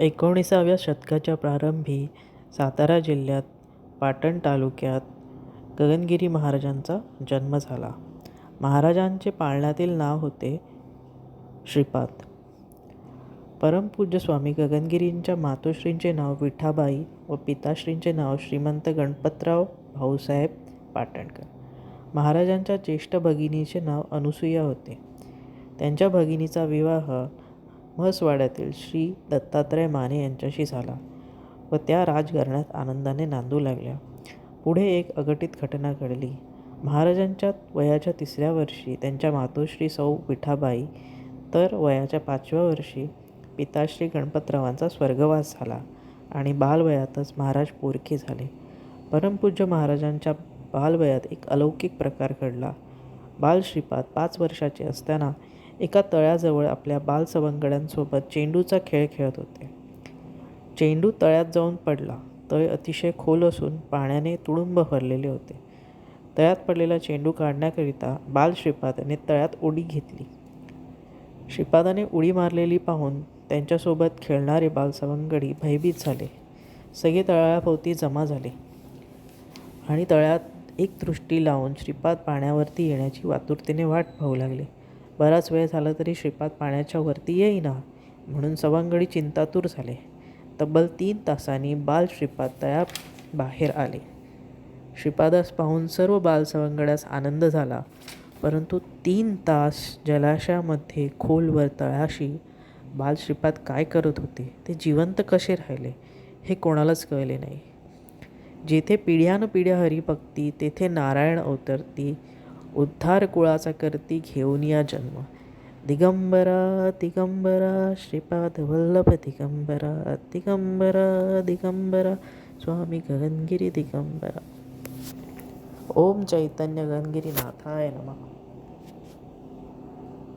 एकोणिसाव्या शतकाच्या प्रारंभी सातारा जिल्ह्यात पाटण तालुक्यात गगनगिरी महाराजांचा जन्म झाला. महाराजांचे पाळण्यातील नाव होते श्रीपाद. परमपूज्य स्वामी गगनगिरींच्या मातोश्रींचे नाव विठाबाई व पिताश्रींचे नाव श्रीमंत गणपतराव भाऊसाहेब पाटणकर. महाराजांच्या ज्येष्ठ भगिनीचे नाव अनुसूया होते. त्यांच्या भगिनीचा विवाह म्हसवाड्यातील श्री दत्तात्रय माने यांच्याशी झाला व त्या राजघराण्यात आनंदाने नांदू लागल्या. पुढे एक अघटित घटना घडली. महाराजांच्या वयाच्या तिसऱ्या वर्षी त्यांच्या मातोश्री सौ विठाबाई तर वयाच्या पाचव्या वर्षी पिताश्री गणपतरावांचा स्वर्गवास झाला आणि बालवयातच महाराज पोरके झाले. परमपूज्य महाराजांच्या बालवयात एक अलौकिक प्रकार घडला. बालश्रीपाद पाच वर्षाचे असताना एका तळ्याजवळ आपल्या बालसवंगड्यांसोबत चेंडूचा खेळ खेळत होते. चेंडू तळ्यात जाऊन पडला. तळ अतिशय खोल असून पाण्याने तुडुंब भरलेले होते. तळ्यात पडलेला चेंडू काढण्याकरिता बाल श्रीपादाने तळ्यात उडी घेतली. श्रीपादाने उडी मारलेली पाहून त्यांच्यासोबत खेळणारे बालसवंगडी भयभीत झाले. सगळे तळ्याभोवती जमा झाले. आणि तळ्यात एक दृष्टी लावून श्रीपाद पाण्यावरती येण्याची वातुरतेने वाट पाहू लागले. बराच वेळ झाला तरी श्रीपाद पाण्याच्या वरती येईना. म्हणून सवंगडी चिंतातूर झाले. तब्बल तीन तासांनी बाल श्रीपाद तया बाहेर आले. श्रीपादास पाहून सर्व बाल सवंगड्यास आनंद झाला. परंतु तीन तास जलाशयामध्ये खोलवर तळाशी बालश्रीपाद काय करत होते? ते जिवंत कसे राहिले? हे कोणालाच कळले नाही. जेथे पिढ्यानपिढ्या हरिभक्ती तेथे नारायण अवतरती उद्धार कुळाचा करती घेऊन या जन्म. दिगंबरा दिगंबरा श्रीपाद वल्लभ दिगंबरा दिगंबरा दिगंबरा स्वामी गगनगिरी दिगंबरा. ओम चैतन्य गगनगिरी नाथाय नमः.